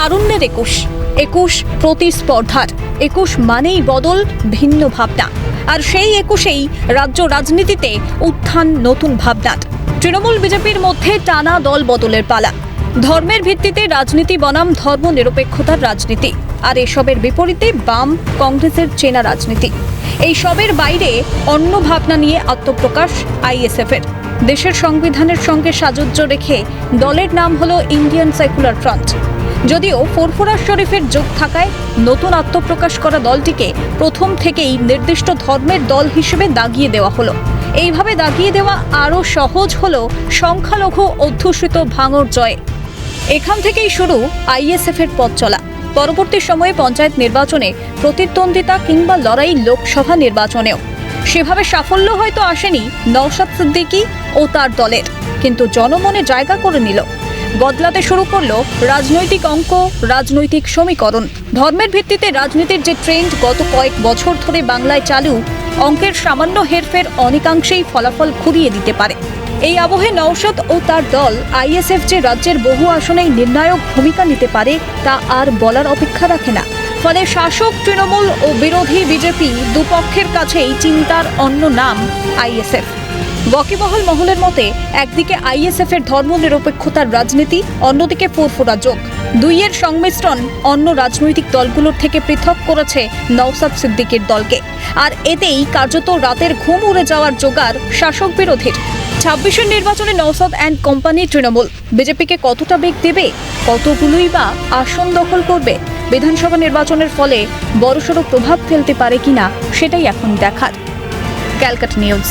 তারুণ্যের একুশ। একুশ প্রতিস্পর্ধার। একুশ মানেই বদল, ভিন্ন ভাবনা। আর সেই একুশেই রাজ্য রাজনীতিতে উত্থান নতুন ভাবনার। তৃণমূল বিজেপির মধ্যে টানা দল বদলের পালা। ধর্মের ভিত্তিতে রাজনীতি বনাম ধর্ম নিরপেক্ষতার রাজনীতি। আর এসবের বিপরীতে বাম কংগ্রেসের চেনা রাজনীতি। এই সবের বাইরে অন্য ভাবনা নিয়ে আত্মপ্রকাশ আইএসএফের। দেশের সংবিধানের সঙ্গে সাযুজ্য রেখে দলের নাম হলো ইন্ডিয়ান সেকুলার ফ্রন্ট। যদিও ফোরফুরার শরীফের যোগ থাকায় নতুন আত্মপ্রকাশ করা দলটিকে প্রথম থেকেই নির্দিষ্ট ধর্মের দল হিসেবে দাগিয়ে দেওয়া হলো। এইভাবে দাগিয়ে দেওয়া আরও সহজ হলো সংখ্যালঘু অধ্যুষিত ভাঙর জয়ে। এখান থেকেই শুরু আইএসএফের পথ চলা। পরবর্তী সময়ে পঞ্চায়েত নির্বাচনে প্রতিদ্বন্দ্বিতা কিংবা লড়াই লোকসভা নির্বাচনেও। সেভাবে সাফল্য হয়তো আসেনি নওশাদ সিদ্দিকী ও তার দলের। কিন্তু জনমনে জায়গা করে নিল। বদলাতে শুরু করল রাজনৈতিক অঙ্ক, রাজনৈতিক সমীকরণ। ধর্মের ভিত্তিতে রাজনীতির যে ট্রেন্ড গত কয়েক বছর ধরে বাংলায় চালু, অঙ্কের সামান্য হেরফের অনেকাংশেই ফলাফল ঘুরিয়ে দিতে পারে। এই আবহে নওশাদ ও তার দল আইএসএফ যে রাজ্যের বহু আসনেই নির্ণায়ক ভূমিকা নিতে পারে, তা আর বলার অপেক্ষা রাখে না। ফলে শাসক তৃণমূল ও বিরোধী বিজেপি দুপক্ষের কাছেই চিন্তার অন্য নাম আইএসএফ। ওয়াকিবহল মহলের মতে, একদিকে আইএসএফ এর ধর্মনিরপেক্ষতার রাজনীতি, অন্যদিকে ফুরফুরা যোগ। দুইয়ের সংমিশ্রণ অন্য রাজনৈতিক দলগুলোর থেকে পৃথক করেছে নওসাদ সিদ্দিকের দলকে। আর এতেই কার্যত রাতের ঘুম উড়ে যাওয়ার জোগাড় শাসক বিরোধীর। ছাব্বিশের নির্বাচনে নওসাদ অ্যান্ড কোম্পানি তৃণমূল। বিজেপিকে কতটা বেগ দেবে, কতগুলোই বা আসন দখল করবে, বিধানসভা নির্বাচনের ফলে বড়সড় প্রভাব ফেলতে পারে কিনা, সেটাই এখন দেখার। Calcutta news.